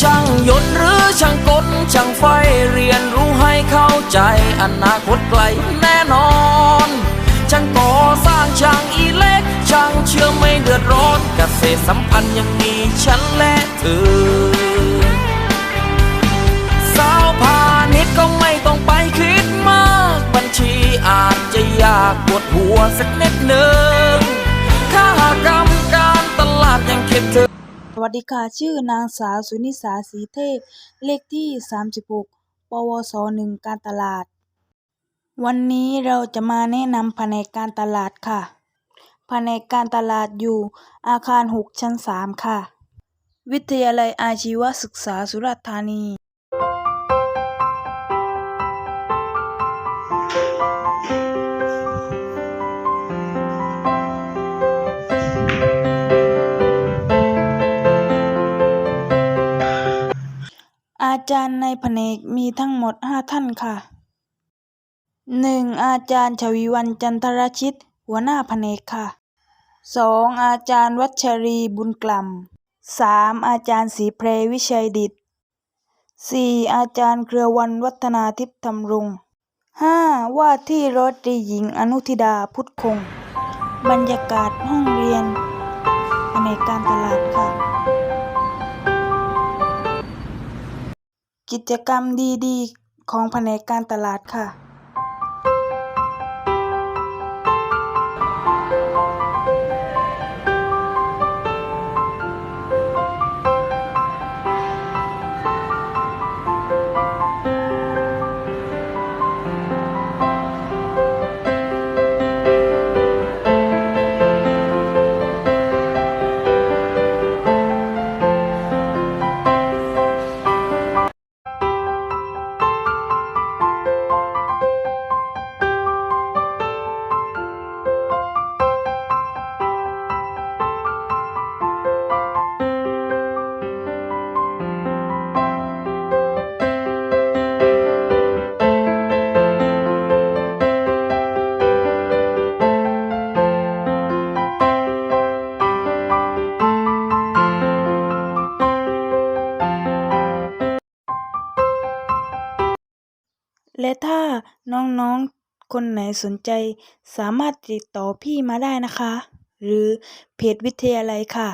ช่างยนต์หรือช่างกลช่างไฟเรียนรู้ให้เข้าใจอนาคตไกลแน่นอน ช่างก่อสร้างช่างอีเล็กช่างเชื่อไม่เดือดร้อนเกษตรสัมพันธ์ยังมีฉันและเธอสาวพาณิชย์ก็ไม่ต้องไปคิดมาก บัญชีอาจจะยากปวดหัวสักนิดหนึ่ง วัสดีค่ะ ชื่อนางสาวสุนิสาสีเทพ เลขที่ 36 ปวส1การตลาด วันนี้เราจะมาแนะนำแผนกการตลาดค่ะ แผนกการตลาดอยู่อาคาร 6 ชั้น 3 ค่ะ วิทยาลัยอาชีวศึกษาสุราษฎร์ธานี อาจารย์ในแผนกมีทั้งหมด5ท่านค่ะ 1. อาจารย์ชวีวันจันทรชิต หัวหน้าแผนกค่ะ 2. อาจารย์วัชรีบุญกล่ำ 3. อาจารย์ศรีเพรวิชัยดิต 4. อาจารย์เครือวันวัฒนาทิพย์ธรรมรง 5. ว่าที่ร้อยตรีหญิงอนุทิดาพุทธคง บรรยากาศห้องเรียนแผนกการตลาดค่ะ กิจกรรมดีๆของแผนกการตลาดค่ะ และถ้าน้องๆ คนไหนสนใจ สามารถติดต่อพี่มาได้นะคะ หรือเพจวิทยาลัยค่ะ